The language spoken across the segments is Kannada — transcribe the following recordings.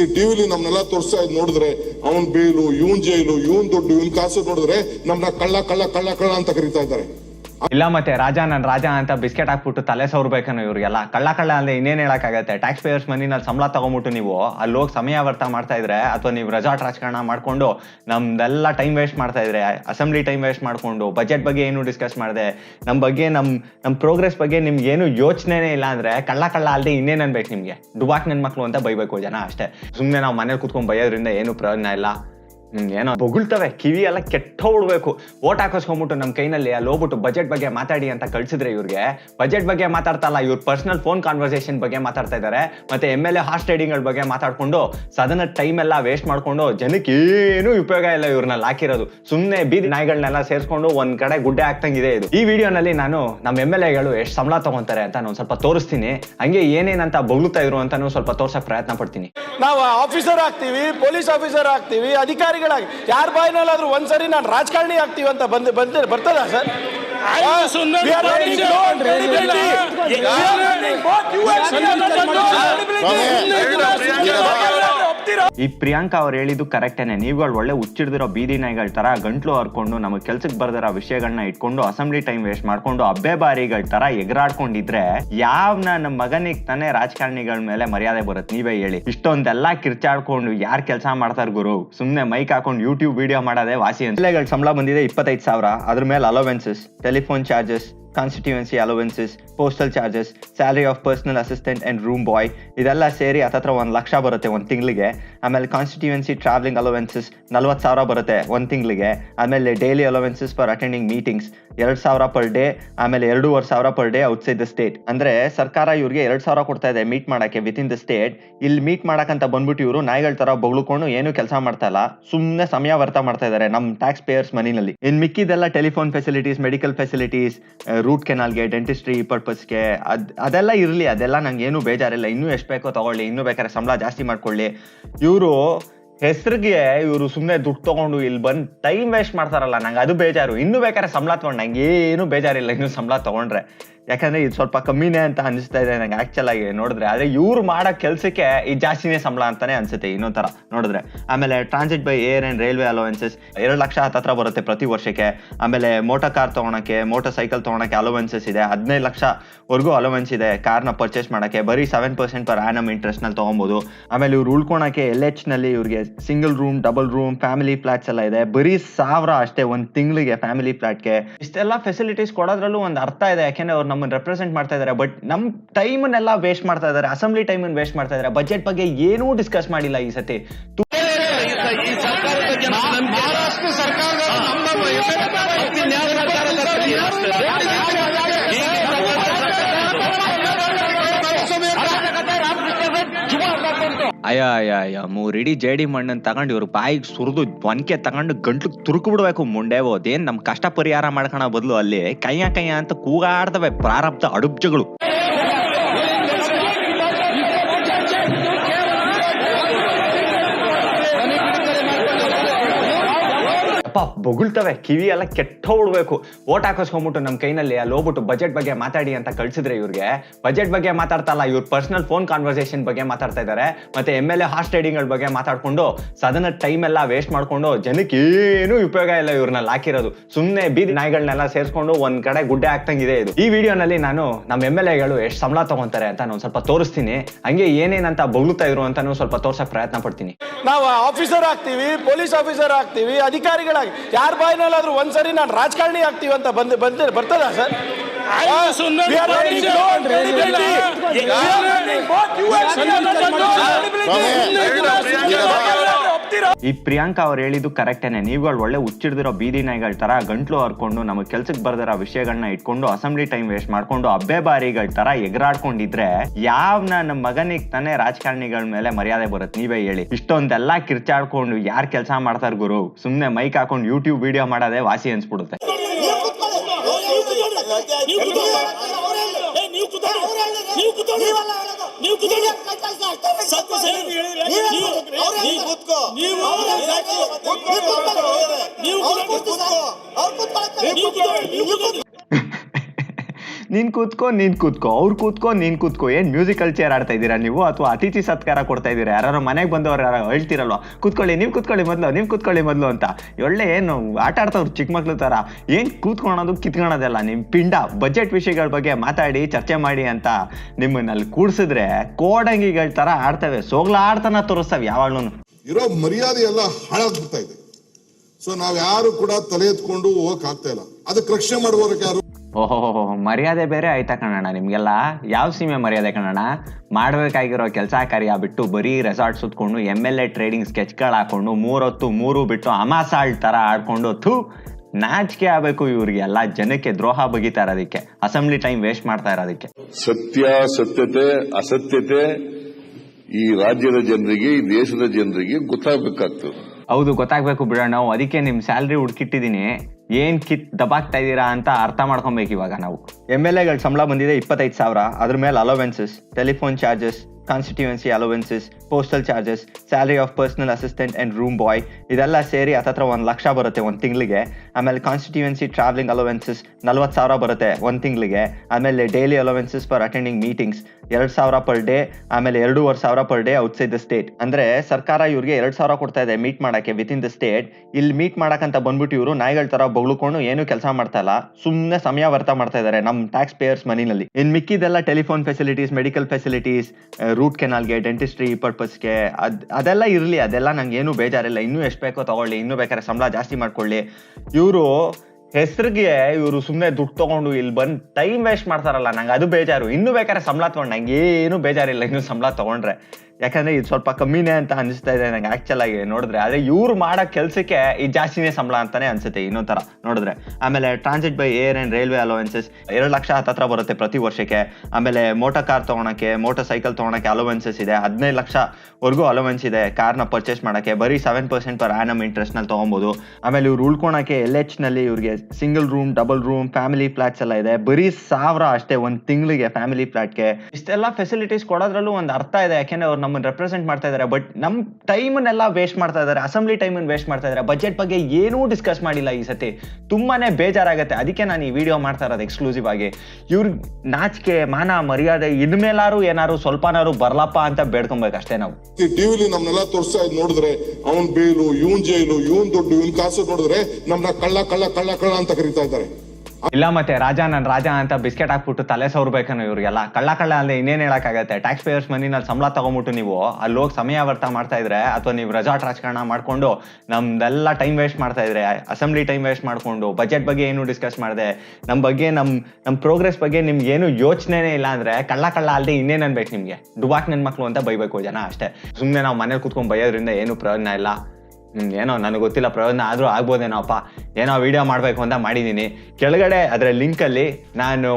ಟಿವಿಲಿ ನಮ್ನೆಲ್ಲ ತೋರಿಸ್ತಾ ಇದ್ ನೋಡಿದ್ರೆ, ಅವನ್ ಬೇಲು, ಇವನ್ ಜೈಲು, ಇವನ್ ದುಡ್ಡು, ಇವನ್ ಕಾಸು ನೋಡಿದ್ರೆ ನಮ್ನ ಕಳ್ಳ ಕಳ್ಳ ಕಳ್ಳ ಕಳ್ಳ ಅಂತ ಕರೀತಾ ಇದ್ದಾರೆ. ಇಲ್ಲ ಮತ್ತೆ ರಾಜ, ನನ್ ರಾಜ ಅಂತ ಬಿಸ್ಕೆಟ್ ಹಾಕ್ಬಿಟ್ಟು ತಲೆ ಸೌರ್ಬೇಕನ್ನು ಇವ್ರಿಗೆಲ್ಲ. ಕಳ್ಳ ಕಳ್ಳ ಅಂದ್ರೆ ಇನ್ನೇನ್ ಹೇಳಕ್ಕಾಗತ್ತೆ? ಟ್ಯಾಕ್ಸ್ ಪೇಯರ್ಸ್ ಮನಿನಲ್ಲಿ ಸಂಬಳ ತಗೊಂಬಿಟ್ಟು ನೀವು ಅಲ್ಲಿ ಹೋಗಿ ಸಮಯ ವ್ಯರ್ಥ ಮಾಡ್ತಾ ಇದ್ರೆ ಅಥವಾ ನೀವು ರೆಸಾರ್ಟ್ ರಾಜಕಾರಣ ಮಾಡ್ಕೊಂಡು ನಮ್ದೆಲ್ಲ ಟೈಮ್ ವೇಸ್ಟ್ ಮಾಡ್ತಾ ಇದ್ರೆ ಅಸೆಂಬ್ಲಿ ಟೈಮ್ ವೇಸ್ಟ್ ಮಾಡ್ಕೊಂಡು ಬಜೆಟ್ ಬಗ್ಗೆ ಏನು ಡಿಸ್ಕಸ್ ಮಾಡಿದೆ ನಮ್ಮ ಬಗ್ಗೆ, ನಮ್ ನಮ್ ಪ್ರೋಗ್ರೆಸ್ ಬಗ್ಗೆ ನಿಮ್ಗೆ ಏನು ಯೋಚನೆನೇ ಇಲ್ಲ ಅಂದ್ರೆ ಕಳ್ಳ ಕಳ್ಳ ಅಲ್ಲದೆ ಇನ್ನೇನ್ ಅನ್ಬೇಕು ನಿಮ್ಗೆ? ದುಬಾಕ್ ನನ್ ಮಕ್ಳು ಅಂತ ಬೈಬೇಕು ಜನ ಅಷ್ಟೇ. ಸುಮ್ನೆ ನಾವು ಮನೇಲಿ ಕುತ್ಕೊಂಡ್ ಬೈಯೋದ್ರಿಂದ ಏನು ಪ್ರಯೋಜನ ಇಲ್ಲ. ಏನೋ ಬೊಗುಳ್ತವೆ, ಕಿವಿ ಎಲ್ಲ ಕೆಟ್ಟ ಬಿಡ್ಬೇಕು ಓಟ್ ಹಾಕಿಸ್ಕೊಂಡ್ಬಿಟ್ಟು ನಮ್ಮ ಕೈನಲ್ಲಿ ಅಲ್ಲಿ ಹೋಗ್ಬಿಟ್ಟು ಬಜೆಟ್ ಬಗ್ಗೆ ಮಾತಾಡಿ ಅಂತ ಕಳ್ಸಿದ್ರೆ ಇವ್ರಿಗೆ ಬಜೆಟ್ ಬಗ್ಗೆ ಮಾತಾಡ್ತಲ್ಲ ಇವ್ರ ಪರ್ಸನಲ್ ಫೋನ್ ಕಾನ್ವರ್ಸೇಷನ್ ಬಗ್ಗೆ ಮಾತಾಡ್ತಾ ಇದ್ದಾರೆ ಮತ್ತೆ ಎಂ ಎಲ್ ಎ ಹಾರ್ಸ್ಗಳ ಬಗ್ಗೆ ಮಾತಾಡ್ಕೊಂಡು, ಸದನ ಟೈಮ್ ಎಲ್ಲ ವೇಸ್ಟ್ ಮಾಡ್ಕೊಂಡು, ಜನಕ್ಕೆ ಏನು ಉಪಯೋಗ ಇಲ್ಲ ಇವ್ರನ್ನ ಹಾಕಿರೋದು. ಸುಮ್ನೆ ಬೀದಿ ನಾಯಿಗಳನ್ನೆಲ್ಲ ಸೇರಿಸ್ಕೊಂಡು ಒಂದ್ ಕಡೆ ಗುಡ್ಡೆ ಹಾಕ್ತಂಗಿದೆ ಇದು. ಈ ವಿಡಿಯೋನಲ್ಲಿ ನಾನು ನಮ್ಮ ಎಂ ಎಲ್ ಎಗಳು ಎಷ್ಟು ಸಂಬಳ ತಗೊಂತಾರೆ ಅಂತ ನಾನು ಸ್ವಲ್ಪ ತೋರಿಸ್ತೀನಿ. ಹಂಗೆ ಏನೇನಂತ ಬಗುಳ್ತಾ ಇರು ಅಂತಾನು ಸ್ವಲ್ಪ ತೋರ್ಸಕ್ ಪ್ರಯತ್ನ ಪಡ್ತೀನಿ. ನಾವು ಆಫೀಸರ್ ಆಗ್ತೀವಿ ಪೊಲೀಸ್ ಆಫೀಸರ್ ಆಗ್ತೀವಿ ಅಧಿಕಾರಿಗಳಾಗಿ. ಯಾರ ಬಾಯಿನಲ್ಲಾದ್ರೂ ಒಂದ್ಸರಿ ನಾನು ರಾಜಕಾರಣಿ ಆಗ್ತೀವಿ ಅಂತ ಬಂದು ಬಂದ ಬರ್ತದ ಸರ್? We ಈ ಪ್ರಿಯಾಂಕಾ ಅವ್ರು ಹೇಳಿದ್ದು ಕರೆಕ್ಟೇನೆ. ನೀವುಗಳು ಒಳ್ಳೆ ಹುಚ್ಚಿಡ್ದಿರೋ ಬೀದಿ ನಾಯಿಗಳ ತರ ಗಂಟ್ಲು ಹರ್ಕೊಂಡು ನಮಗೆ ಕೆಲ್ಸಕ್ಕೆ ಬರ್ದಿರೋ ವಿಷಯಗಳನ್ನ ಇಟ್ಕೊಂಡು ಅಸೆಂಬ್ಲಿ ಟೈಮ್ ವೇಸ್ಟ್ ಮಾಡ್ಕೊಂಡು ಅಬ್ಬೆ ಬಾರಿಗಳ ತರ ಎಗರಾಡ್ಕೊಂಡಿದ್ರೆ ಯಾವ್ನ ನಮ್ಮ ಮಗನಿಗೆ ತಾನೇ ರಾಜಕಾರಣಿಗಳ ಮೇಲೆ ಮರ್ಯಾದೆ ಬರುತ್ತೆ ನೀವೇ ಹೇಳಿ. ಇಷ್ಟೊಂದೆಲ್ಲ ಕಿರ್ಚಾಡ್ಕೊಂಡು ಯಾರ್ ಕೆಲಸ ಮಾಡ್ತಾರ ಗುರು? ಸುಮ್ನೆ ಮೈಕ್ ಹಾಕೊಂಡು ಯೂಟ್ಯೂಬ್ ವಿಡಿಯೋ ಮಾಡೋದೇ ವಾಸಿ ಅಂತ. ಸಂಬಳ ಬಂದಿದೆ ಇಪ್ಪತ್ತೈದು ಸಾವಿರ. ಅದ್ರ ಮೇಲೆ allowances telephone charges constituency allowances postal charges salary of personal assistant and room boy ಇದೆಲ್ಲ ಸೇರಿ ಹತ್ತತ್ರ ಒಂದು ಲಕ್ಷ ಬರುತ್ತೆ ಒಂದು ತಿಂಗಳಿಗೆ. ಆಮೇಲೆ ಕಾನ್ಸ್ಟಿಟ್ಯೂನ್ಸಿ ಟ್ರಾವೆಲಿಂಗ್ ಅಲೋವೆನ್ಸಸ್ ನಲ್ವತ್ತು ಸಾವಿರ ಬರುತ್ತೆ ಒಂದು ತಿಂಗಳಿಗೆ. ಆಮೇಲೆ daily allowances for attending meetings ಎರಡು ಸಾವಿರ ಪರ್ ಡೇ ಆಮೇಲೆ ಎರಡೂವರೆ ಸಾವಿರ per day outside the state ಅಂದರೆ ಸರ್ಕಾರ ಇವ್ರಿಗೆ ಎರಡು ಸಾವಿರ ಕೊಡ್ತಾ ಇದೆ ಮೀಟ್ ಮಾಡೋಕ್ಕೆ ವಿತ್ ಇನ್ ದ ಸ್ಟೇಟ್ ಇಲ್ಲಿ ಮೀಟ್ ಮಾಡೋಕ್ಕಂತ ಬಂದ್ಬಿಟ್ಟು ಇವರು ನಾಯಿಗಳ ಥರ ಬೊಗಳ್ಕೊಂಡು ಏನು ಕೆಲಸ ಮಾಡ್ತಾ ಇಲ್ಲ. ಸುಮ್ಮನೆ ಸಮಯ ವ್ಯರ್ಥ ಮಾಡ್ತಾ ಇದ್ದಾರೆ ನಮ್ಮ ಟ್ಯಾಕ್ಸ್ ಪೇಯರ್ಸ್ ಮನಿನಲ್ಲಿ ಇನ್ನು ಮಿಕ್ಕಿದೆಲ್ಲ telephone facilities medical facilities root ಕೆನಾಲ್ಗೆ dentistry ಪರ್ಪಸ್ಗೆ ಅದ್, ಅದೆಲ್ಲ ಇರಲಿ, ಅದೆಲ್ಲ ನಂಗೆ ಏನು ಬೇಜಾರಿಲ್ಲ. ಇನ್ನೂ ಎಷ್ಟು ಬೇಕೋ ತಗೊಳ್ಳಿ, ಇನ್ನೂ ಬೇಕಾದ್ರೆ ಸಂಬಳ ಜಾಸ್ತಿ ಮಾಡ್ಕೊಳ್ಳಿ. ಇವರು ಹೆಸರಿಗೆ ಇವರು ಸುಮ್ಮನೆ ದುಡ್ಡು ತಗೊಂಡು ಇಲ್ಲಿ ಬಂದು ಟೈಮ್ ವೇಸ್ಟ್ ಮಾಡ್ತಾರಲ್ಲ, ನಂಗೆ ಅದು ಬೇಜಾರು. ಇನ್ನೂ ಬೇಕಾದ್ರೆ ಸಂಬಳ ತೊಗೊಂಡು, ನಂಗೆ ಏನು ಬೇಜಾರಿಲ್ಲ, ಇನ್ನೂ ಸಂಬಳ ತಗೊಂಡ್ರೆ. ಯಾಕಂದ್ರೆ ಇದು ಸ್ವಲ್ಪ ಕಮ್ಮಿನೇ ಅಂತ ಅನಿಸ್ತಾ ಇದೆ ನಂಗೆ ಆಕ್ಚುಲ್ ಆಗಿ ನೋಡಿದ್ರೆ. ಆದ್ರೆ ಇವ್ರು ಮಾಡೋ ಕೆಲಸಕ್ಕೆ ಇದು ಜಾಸ್ತಿನೇ ಸಂಬಳ ಅಂತಾನೆ ಅನ್ಸುತ್ತೆ ಇನ್ನೊಂದ್ ತರ ನೋಡಿದ್ರೆ. ಆಮೇಲೆ transit by air and railway allowances ಎರಡು ಲಕ್ಷ ಹತ್ತತ್ರ ಬರುತ್ತೆ ಪ್ರತಿ ವರ್ಷಕ್ಕೆ. ಆಮೇಲೆ ಮೋಟರ್ ಕಾರ್ ತಗೊಳಕ್ಕೆ ಮೋಟರ್ ಸೈಕಲ್ ತಗೊಳಕ್ಕೆ ಅಲೋವೆನ್ಸಸ್ ಇದೆ. ಹದಿನೈದು ಲಕ್ಷವರೆಗೂ ಅಲೋವೆನ್ಸ್ ಇದೆ ಕಾರ್ನ ಪರ್ಚೇಸ್ ಮಾಡೋಕ್ಕೆ. ಬರೀ ಸೆವೆನ್ ಪರ್ಸೆಂಟ್ ಪರ್ ಆನಮ್ ಇಂಟ್ರೆಸ್ಟ್ನಲ್ಲಿ ತಗೊಬೋದು. ಆಮೇಲೆ ಇವ್ರು ಉಳ್ಕೊಳಕ್ಕೆ ಎಲ್ ಎಚ್ನಲ್ಲಿ ಇವ್ರಿಗೆ single room double room family flats ಎಲ್ಲ ಇದೆ. ಬರೀ ಸಾವಿರ ಅಷ್ಟೇ ಒಂದ್ ತಿಂಗಳಿಗೆ ಫ್ಯಾಮಿಲಿ ಫ್ಲಾಟ್ಗೆ ಇಷ್ಟೆಲ್ಲ ಫೆಸಿಲಿಟೀಸ್ ಕೊಡೋದ್ರಲ್ಲೂ ಒಂದು ಅರ್ಥ ಇದೆ. ಯಾಕೆಂದ್ರೆ ಅವ್ರು ನಮ್ಮನ್ನ ರೆಪ್ರೆಸೆಂಟ್ ಮಾಡ್ತಾ ಇದ್ದಾರೆ ಬಟ್ ನಮ್ ಟೈಮನ್ನೆಲ್ಲ ವೇಸ್ಟ್ ಮಾಡ್ತಾ ಇದ್ದಾರೆ ಅಸೆಂಬ್ಲಿ ಟೈಮ್ ವೇಸ್ಟ್ ಮಾಡ್ತಾ ಇದ್ದಾರೆ ಬಜೆಟ್ ಬಗ್ಗೆ ಏನೂ ಡಿಸ್ಕಸ್ ಮಾಡಿಲ್ಲ ಈ ಸತಿ. ತು- ಅಯ್ಯ ಅಯ್ಯ ಅಯ್ಯ ಮೂರಿಡಿ ಜೇಡಿ ಮಣ್ಣನ್ ತಗೊಂಡು ಇವ್ರ ಬಾಯಿಗೆ ಸುರಿದು ಒನ್ಕೆ ತಗೊಂಡು ಗಂಟ್ಲು ತುರುಕು ಬಿಡ್ಬೇಕು ಮುಂಡೆ ಹೋದೇನ್ ನಮ್ ಕಷ್ಟ ಪರಿಹಾರ ಮಾಡ್ಕೊಳೋ ಬದಲು ಅಲ್ಲಿ ಕೈಯ ಕೈಯ ಅಂತ ಕೂಗಾಡ್ತವೆ ಪ್ರಾರಬ್ಧ ಅಡುಬ್ಜಗಳು. ಅಪ್ಪ, ಬೊಗಳ್ತವೆ ಕಿವಿ ಎಲ್ಲ ಕೆಟ್ಟ ಬಿಡ್ಬೇಕು ಓಟ್ ಹಾಕಿಸ್ಕೊಂಬಿಟ್ಟು ನಮ್ಮ ಕೈನಲ್ಲಿ ಅಲ್ಲಿ ಹೋಗ್ಬಿಟ್ಟು ಬಜೆಟ್ ಬಗ್ಗೆ ಮಾತಾಡಿ ಅಂತ ಕಳ್ಸಿದ್ರೆ ಇವ್ರಿಗೆ. ಬಜೆಟ್ ಬಗ್ಗೆ ಮಾತಾಡ್ತಲ್ಲ ಇವ್ರ ಪರ್ಸನಲ್ ಫೋನ್ ಕಾನ್ವರ್ಸೇಷನ್ ಬಗ್ಗೆ ಮಾತಾಡ್ತಾ ಇದ್ದಾರೆ ಮತ್ತೆ ಎಂ ಎಲ್ ಎ ಹಾರ್ಸ್ಗಳ ಬಗ್ಗೆ ಮಾತಾಡ್ಕೊಂಡು, ಸದನ ಟೈಮ್ ಎಲ್ಲ ವೇಸ್ಟ್ ಮಾಡ್ಕೊಂಡು, ಜನಕ್ಕೆ ಏನು ಉಪಯೋಗ ಇಲ್ಲ ಇವ್ರನ್ನ ಹಾಕಿರೋದು. ಸುಮ್ಮನೆ ಬೀದಿ ನಾಯಿಗಳನ್ನೆಲ್ಲ ಸೇರಿಸ್ಕೊಂಡು ಒಂದ್ ಕಡೆ ಗುಡ್ಡೆ ಹಾಕ್ತಂಗಿದೆ ಇದು. ಈ ವಿಡಿಯೋನಲ್ಲಿ ನಾನು ನಮ್ಮ ಎಂ ಎಲ್ ಎಗಳು ಎಷ್ಟು ಸಂಬಳ ತಗೊಂತಾರೆ ಅಂತ ನಾನು ಸ್ವಲ್ಪ ತೋರಿಸ್ತೀನಿ. ಹಂಗೆ ಏನೇನಂತ ಬೊಗಳುತ್ತಾ ಇರು ಅಂತ ಸ್ವಲ್ಪ ತೋರ್ಸಕ್ ಪ್ರಯತ್ನ ಪಡ್ತೀನಿ. ನಾವು ಆಫೀಸರ್ ಆಗ್ತೀವಿ ಪೊಲೀಸ್ ಆಫೀಸರ್ ಆಗ್ತೀವಿ ಅಧಿಕಾರಿಗಳಾಗಿ ಯಾರ ಬಾಯಿನಲ್ಲಾದ್ರೂ ಒಂದ್ಸರಿ ನಾನು ರಾಜಕಾರಣಿ ಆಗ್ತೀವಿ ಅಂತ ಬಂದು ಬಂದ ಬರ್ತದ ಸರ್? We ಒಪ್ತೀರಾ? ಈ ಪ್ರಿಯಾಂಕಾ ಅವ್ರು ಹೇಳಿದ್ದು ಕರೆಕ್ಟೇನೆ. ನೀವುಗಳು ಒಳ್ಳೆ ಹುಚ್ಚಿಡ್ದಿರೋ ಬೀದಿ ನಾಯಿಗಳ ತರ ಗಂಟ್ಲು ಹರ್ಕೊಂಡು ನಮಗೆ ಕೆಲ್ಸಕ್ಕೆ ಬರ್ದಿರೋ ವಿಷಯಗಳನ್ನ ಇಟ್ಕೊಂಡು ಅಸೆಂಬ್ಲಿ ಟೈಮ್ ವೇಸ್ಟ್ ಮಾಡ್ಕೊಂಡು ಅಬ್ಬೆ ಬಾರಿಗಳ ತರ ಎಗರಾಡ್ಕೊಂಡಿದ್ರೆ ಯಾವ ನಮ್ಮ ಮಗನಿಗೆ ತಾನೇ ರಾಜಕಾರಣಿಗಳ ಮೇಲೆ ಮರ್ಯಾದೆ ಬರುತ್ತೆ ನೀವೇ ಹೇಳಿ. ಇಷ್ಟೊಂದೆಲ್ಲ ಕಿರ್ಚಾಡ್ಕೊಂಡು ಯಾರ್ ಕೆಲಸ ಮಾಡ್ತಾರ ಗುರು? ಸುಮ್ನೆ ಮೈಕ್ ಹಾಕೊಂಡು ಯೂಟ್ಯೂಬ್ ವಿಡಿಯೋ ಮಾಡೋದೇ ವಾಸಿ ಅನ್ಸ್ಬಿಡುತ್ತೆ. ನೀವು ಕೂತ್ಕೊಳ್ಳಿ ಸತ್ಯ ಸರಿ ನೀವು ಕೂತ್ಕೋ ನೀವು ನೀವು ಕೂತ್ಕೊಳ್ಳಿ ನೀವು ಕೂತ್ಕೊಳ್ಳಿ ನೀನ್ ಕೂತ್ಕೋ ನೀನ್ ಕೂತ್ಕೋ, ಅವ್ರು ಕೂತ್ಕೋ, ನೀನ್ ಕೂತ್ಕೋ. ಏನ್ ಮ್ಯೂಸಿಕಲ್ ಚೇರ್ ಆಡ್ತಾ ಇದ್ದೀರಾ ನೀವು? ಅಥವಾ ಅತಿಥಿ ಸತ್ಕಾರ ಕೊಡ್ತಾ ಇದ್ದೀರಾ? ಯಾರು ಮನೆಗೆ ಬಂದವ್ರು ಯಾರು ಹೇಳ್ತಿರಲ್ವಾ? ಕೂತ್ಕೊಳ್ಳಿ, ನೀವು ಕೂತ್ಕೊಳ್ಳಿ ಮೊದಲು, ನೀವು ಕೂತ್ಕೊಳ್ಳಿ ಮೊದಲು ಅಂತ. ಒಳ್ಳೆ ಏನು ಆಟ ಆಡ್ತಾವ್ರು ಚಿಕ್ಕ ಮಕ್ಳು ತರ. ಏನ್ ಕೂತ್ಕೊಳೋದು ಕಿತ್ಕೊಳೋದಲ್ಲ ನಿಮ್ ಪಿಂಡ. ಬಜೆಟ್ ವಿಷಯಗಳ ಬಗ್ಗೆ ಮಾತಾಡಿ, ಚರ್ಚೆ ಮಾಡಿ ಅಂತ ನಿಮ್ಮನ್ನಲ್ಲಿ ಕೂಡ್ಸಿದ್ರೆ ಕೋಡಂಗಿಗಳ ತರ ಆಡ್ತವೆ. ಸೋಗ್ಲಾಡ್ತನ ತೋರಿಸ್ತವೆ ಯಾವಾಗ್ಲೂ ಇರೋ ಮರ್ಯಾದೆ ಎಲ್ಲ ಹಾಳಾಗ್ಬಿಡ್ತಾ ಇದೆ. ಸೊ ನಾವ್ ಯಾರು ಕೂಡ ತಲೆ ಎತ್ಕೊಂಡು ಹೋಗಕ್ ಆಗ್ತಾ ಇಲ್ಲ. ಅದಕ್ಕೆ ರಕ್ಷಣೆ ಮಾಡುವವರಿಗೆ ಯಾರು ಓಹೋ ಮರ್ಯಾದೆ ಬೇರೆ ಆಯ್ತಾ ಕಣಣ್ಣ ನಿಮ್ಗೆಲ್ಲ? ಯಾವ ಸೀಮೆ ಮರ್ಯಾದೆ ಕಣಣ್ಣ ಮಾಡ್ಬೇಕಾಗಿರೋ ಕೆಲಸ ಕಾರ್ಯ ಬಿಟ್ಟು ಬರೀ ರೆಸಾರ್ಟ್ ಸುತ್ಕೊಂಡು ಎಂ ಎಲ್ ಎ ಟ್ರೇಡಿಂಗ್ ಸ್ಕೆಚ್ಗಳು ಹಾಕೊಂಡು ಮೂರೊತ್ತು ಮೂರು ಬಿಟ್ಟು ಅಮಾಸಾಳ್ ತರ ಆಡ್ಕೊಂಡು ಥೂ ನಾಚಿಕೆ ಆಗ್ಬೇಕು ಇವ್ರಿಗೆಲ್ಲ ಜನಕ್ಕೆ ದ್ರೋಹ ಬಗೀತಾ ಇರೋದಕ್ಕೆ. ಅಸೆಂಬ್ಲಿ ಟೈಮ್ ವೇಸ್ಟ್ ಮಾಡ್ತಾ ಇರೋದಕ್ಕೆ. ಸತ್ಯ ಸತ್ಯತೆ ಅಸತ್ಯತೆ ಈ ರಾಜ್ಯದ ಜನರಿಗೆ ಈ ದೇಶದ ಜನರಿಗೆ ಗೊತ್ತಾಗಬೇಕಾಗ್ತದೆ. ಹೌದು ಗೊತ್ತಾಗ್ಬೇಕು ಬಿಡೋಣ ಅದಕ್ಕೆ ನಿಮ್ ಸ್ಯಾಲ್ರಿ ಹುಡ್ಕಿಟ್ಟಿದೀನಿ ಏನ್ ಕಿತ್ ದಬಾಕ್ತಾ ಇದ್ದೀರಾ ಅಂತ ಅರ್ಥ ಮಾಡ್ಕೊಬೇಕು ಇವಾಗ ನಾವು. ಎಂ ಎಲ್ ಎಗಳ ಸಂಬಳ ಬಂದಿದೆ ಇಪ್ಪತ್ತೈದು ಸಾವಿರ, ಅದ್ರ ಮೇಲೆ allowances telephone charges constituency allowances postal charges salary of personal assistant and room boy ಇದೆಲ್ಲ ಸೇರಿ ಹತ್ತತ್ರ ಒಂದು ಲಕ್ಷ ಬರುತ್ತೆ ಒಂದು ತಿಂಗಳಿಗೆ. ಆಮೇಲೆ ಕಾನ್ಸ್ಟಿಟ್ಯೂನ್ಸಿ ಟ್ರಾವೆಲಿಂಗ್ ಅಲೋವೆನ್ಸಸ್ ನಲ್ವತ್ತು ಸಾವಿರ ಬರುತ್ತೆ ಒಂದು ತಿಂಗಳಿಗೆ. ಆಮೇಲೆ daily allowances for attending meetings ಎರಡು ಸಾವಿರ ಪರ್ ಡೇ ಆಮೇಲೆ ಎರಡೂವರೆ ಸಾವಿರ per day outside the state ಅಂದರೆ ಸರ್ಕಾರ ಇವರಿಗೆ ಎರಡು ಸಾವಿರ ಕೊಡ್ತಾ ಇದೆ ಮೀಟ್ ಮಾಡೋಕ್ಕೆ ವಿತ್ ಇನ್ ದ ಸ್ಟೇಟ್ ಇಲ್ಲಿ ಮೀಟ್ ಮಾಡೋಕ್ಕಂತ ಬಂದ್ಬಿಟ್ಟು ಇವರು ನಾಯಿಗಳ ಥರ ಬೊಗಳ್ಕೊಂಡು ಏನು ಕೆಲಸ ಮಾಡ್ತಾ ಇಲ್ಲ. ಸುಮ್ಮನೆ ಸಮಯ ವ್ಯರ್ಥ ಮಾಡ್ತಾ ಇದ್ದಾರೆ ನಮ್ಮ ಟ್ಯಾಕ್ಸ್ ಪೇಯರ್ಸ್ ಮನಿನಲ್ಲಿ ಇನ್ನು ಮಿಕ್ಕಿದೆಲ್ಲ telephone facilities medical facilities root ಕೆನಾಲ್ಗೆ dentistry ಪರ್ಪಸ್ಗೆ ಅದ್, ಅದೆಲ್ಲ ಇರಲಿ, ಅದೆಲ್ಲ ನಂಗೆ ಏನು ಬೇಜಾರಿಲ್ಲ. ಇನ್ನೂ ಎಷ್ಟು ಬೇಕೋ ತಗೊಳ್ಳಿ, ಇನ್ನೂ ಬೇಕಾದ್ರೆ ಸಂಬಳ ಜಾಸ್ತಿ ಮಾಡ್ಕೊಳ್ಳಿ. ಇವರು ಹೆಸರಿಗೆ ಇವರು ಸುಮ್ಮನೆ ದುಡ್ಡು ತಗೊಂಡು ಇಲ್ಲಿ ಬಂದು ಟೈಮ್ ವೇಸ್ಟ್ ಮಾಡ್ತಾರಲ್ಲ, ನಂಗೆ ಅದು ಬೇಜಾರು. ಇನ್ನೂ ಬೇಕಾದ್ರೆ ಸಂಬಳ ತೊಗೊಂಡು, ನಂಗೆ ಏನು ಬೇಜಾರಿಲ್ಲ, ಇನ್ನೂ ಸಂಬಳ ತಗೊಂಡ್ರೆ. ಯಾಕಂದ್ರೆ ಇದು ಸ್ವಲ್ಪ ಕಮ್ಮಿನೇ ಅಂತ ಅನಿಸ್ತಾ ಇದೆ, ನಂಗೆ ಆಕ್ಚುಲ್ ಆಗಿ ನೋಡಿದ್ರೆ. ಆದ್ರೆ ಇವ್ರು ಮಾಡೋ ಕೆಲಸಕ್ಕೆ ಇದು ಜಾಸ್ತಿನೇ ಸಂಬಳ ಅಂತಾನೆ ಅನ್ಸುತ್ತೆ ಇನ್ನೊಂದು ತರ ನೋಡಿದ್ರೆ. ಆಮೇಲೆ transit by air and railway allowances ಎರಡು ಲಕ್ಷ ಹತ್ತತ್ರ ಬರುತ್ತೆ ಪ್ರತಿ ವರ್ಷಕ್ಕೆ. ಆಮೇಲೆ ಮೋಟರ್ ಕಾರ್ ತಗೊಳಕ್ಕೆ ಮೋಟರ್ ಸೈಕಲ್ ತಗೊಳಕ್ಕೆ ಅಲೋವೆನ್ಸಸ್ ಇದೆ. ಹದಿನೈದು ಲಕ್ಷವರೆಗೂ ಅಲೋವೆನ್ಸ್ ಇದೆ ಕಾರ್ನ ಪರ್ಚೇಸ್ ಮಾಡೋಕ್ಕೆ. ಬರೀ ಸೆವೆನ್ ಪರ್ಸೆಂಟ್ ಪರ್ ಆನಮ್ ಇಂಟ್ರೆಸ್ಟ್ನಲ್ಲಿ ತಗೊಬೋದು. ಆಮೇಲೆ ಇವ್ರು ಉಳ್ಕೊಳಕ್ಕೆ ಎಲ್ ಎಚ್ನಲ್ಲಿ ಇವ್ರಿಗೆ single room double room family flats ಎಲ್ಲ ಇದೆ. ಬರೀ ಸಾವಿರ ಅಷ್ಟೇ ಒಂದ್ ತಿಂಗಳಿಗೆ ಫ್ಯಾಮಿಲಿ ಫ್ಲಾಟ್ಗೆ ಇಷ್ಟೆಲ್ಲ ಫೆಸಿಲಿಟೀಸ್ ಕೊಡೋದ್ರಲ್ಲೂ ಒಂದು ಅರ್ಥ ಇದೆ. ಯಾಕೆಂದ್ರೆ ಅವ್ರು ನಮ್ಮನ್ನ ರೆಪ್ರೆಸೆಂಟ್ ಮಾಡ್ತಾ ಇದ್ದಾರೆ ಬಟ್ ನಮ್ಮ ಟೈಮನ್ನೆಲ್ಲ ವೇಸ್ಟ್ ಮಾಡ್ತಾ ಇದ್ದಾರೆ ಅಸೆಂಬ್ಲಿ ಟೈಮನ್ನು ವೇಸ್ಟ್ ಮಾಡ್ತಾ ಇದ್ದಾರೆ ಬಜೆಟ್ ಬಗ್ಗೆ ಏನೂ ಡಿಸ್ಕಸ್ ಮಾಡಿಲ್ಲ ಈ ಸತಿ. ತುಂಬಾನೇ ಬೇಜಾರಾಗತ್ತೆ. ಅದಕ್ಕೆ ನಾನು ಈ ವಿಡಿಯೋ ಮಾಡ್ತಾ ಇರೋದು ಎಕ್ಸ್ಕ್ಲೂಸಿವ್ ಆಗಿ. ಇವ್ರ ನಾಚಿಕೆ, ಮಾನ, ಮರ್ಯಾದೆ, ಇನ್ಮೇಲಾರು ಏನಾರು ಸ್ವಲ್ಪನಾರು ಬರ್ಲಪ್ಪ ಅಂತ ಬೇಡ್ಕೊಬೇಕು ಅಷ್ಟೇ ನಾವು. ಟಿವಿಲಿ ನಮ್ನೆಲ್ಲ ತೋರಿಸ್ತಾ ನೋಡಿದ್ರೆ, ಅವನ್ ಬೇಲು, ಇವನ್ ಜೈಲು, ಇವನ್ ದುಡ್ಡು, ಇವನ್ ಕಾಸು ನೋಡಿದ್ರೆ ನಮ್ನ ಕಳ್ಳ ಕಳ್ಳ ಕಳ್ಳ ಕಳ್ಳ ಅಂತ ಕರೀತಾ ಇದ್ದಾರೆ. ಇಲ್ಲ ಮತ್ತೆ ರಾಜ, ನನ್ ರಾಜ ಅಂತ ಬಿಸ್ಕೆಟ್ ಹಾಕ್ಬಿಟ್ಟು ತಲೆ ಸೌರ್ಬೇಕನ್ನು ಇವ್ರಿಗೆಲ್ಲ. ಕಳ್ಳ ಕಳ್ಳ ಅಂದ್ರೆ ಇನ್ನೇನ್ ಹೇಳಕ್ಕಾಗತ್ತೆ? ಟ್ಯಾಕ್ಸ್ ಪೇಯರ್ಸ್ ಮನಿನಲ್ಲಿ ಸಂಬಳ ತಗೊಂಬಿಟ್ಟು ನೀವು ಅಲ್ಲಿ ಹೋಗಿ ಸಮಯ ವ್ಯರ್ಥ ಮಾಡ್ತಾ ಇದ್ರೆ ಅಥವಾ ನೀವು ರೆಸಾರ್ಟ್ ರಾಜಕಾರಣ ಮಾಡ್ಕೊಂಡು ನಮ್ದೆಲ್ಲ ಟೈಮ್ ವೇಸ್ಟ್ ಮಾಡ್ತಾ ಇದ್ರೆ ಅಸೆಂಬ್ಲಿ ಟೈಮ್ ವೇಸ್ಟ್ ಮಾಡ್ಕೊಂಡು ಬಜೆಟ್ ಬಗ್ಗೆ ಏನು ಡಿಸ್ಕಸ್ ಮಾಡಿದೆ, ನಮ್ ಬಗ್ಗೆ ನಮ್ ನಮ್ ಪ್ರೋಗ್ರೆಸ್ ಬಗ್ಗೆ ನಿಮ್ಗೆ ಏನು ಯೋಚನೆನೇ ಇಲ್ಲ ಅಂದ್ರೆ ಕಳ್ಳ ಕಳ್ಳ ಅಲ್ದೆ ಇನ್ನೇನ್ ಅನ್ಬೇಕು ನಿಮ್ಗೆ? ಡುಬಾಕ್ ನನ್ ಮಕ್ಳು ಅಂತ ಬೈಬೇಕು ಜನ ಅಷ್ಟೇ. ಸುಮ್ನೆ ನಾವು ಮನೇಲಿ ಕುತ್ಕೊಂಡ್ ಬೈಯೋದ್ರಿಂದ ಏನು ಪ್ರಯೋಜನ ಇಲ್ಲ. ಏನೋ ನನಗೆ ಗೊತ್ತಿಲ್ಲ ಪ್ರಯೋಜನ ಆದರೂ ಆಗ್ಬೋದೇನೋಪ್ಪ ಏನೋ ವಿಡಿಯೋ ಮಾಡಬೇಕು ಅಂತ ಮಾಡಿದ್ದೀನಿ. ಕೆಳಗಡೆ ಅದರ ಲಿಂಕಲ್ಲಿ ನಾನು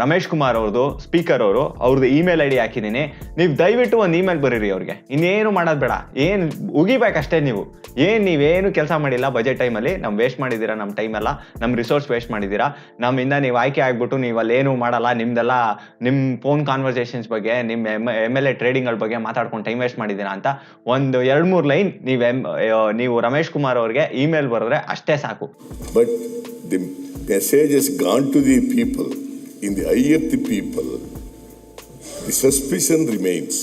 ರಮೇಶ್ ಕುಮಾರ್ ಅವ್ರದ್ದು ಸ್ಪೀಕರ್ ಅವರು ಅವ್ರದ್ದು ಇಮೇಲ್ ಐ ಡಿ ಹಾಕಿದ್ದೀನಿ. ನೀವು ದಯವಿಟ್ಟು ಒಂದು ಇಮೇಲ್ ಬರೀರಿ ಅವ್ರಿಗೆ. ಇನ್ನೇನು ಮಾಡೋದು ಬೇಡ. ಏನು ಉಗಿಬೇಕಷ್ಟೇ ನೀವು. ಏನು ನೀವೇನು ಕೆಲಸ ಮಾಡಿಲ್ಲ ಬಜೆಟ್ ಟೈಮಲ್ಲಿ ನಮ್ಮ ವೇಸ್ಟ್ ಮಾಡಿದ್ದೀರಾ ನಮ್ಮ ಟೈಮೆಲ್ಲ ನಮ್ಮ ರಿಸೋರ್ಸ್ ವೇಸ್ಟ್ ಮಾಡಿದ್ದೀರಾ, ನಮ್ಮಿಂದ ನೀವು ಆಯ್ಕೆ ಆಗಿಬಿಟ್ಟು ನೀವು ಅಲ್ಲೇನು ಮಾಡಲ್ಲ, ನಿಮ್ದೆಲ್ಲ ನಿಮ್ಮ ಫೋನ್ ಕಾನ್ವರ್ಸೇಷನ್ಸ್ ಬಗ್ಗೆ ನಿಮ್ಮ ಎಂ ಎಂ ಎಲ್ ಎ ಟ್ರೇಡಿಂಗ್ಗಳ ಬಗ್ಗೆ ಮಾತಾಡ್ಕೊಂಡು ಟೈಮ್ ವೇಸ್ಟ್ ಮಾಡಿದ್ದೀರಾ ಅಂತ ಒಂದು ಎರಡು ಮೂರು ಲೈನ್ ನೀವು ಎಂ ನೀವು ರಮೇಶ್ ಕುಮಾರ್ ಅವರಿಗೆ ಇಮೇಲ್ ಬರೆದ್ರೆ ಅಷ್ಟೇ ಸಾಕು. But the message is gone to the people in the I F the people the suspicion remains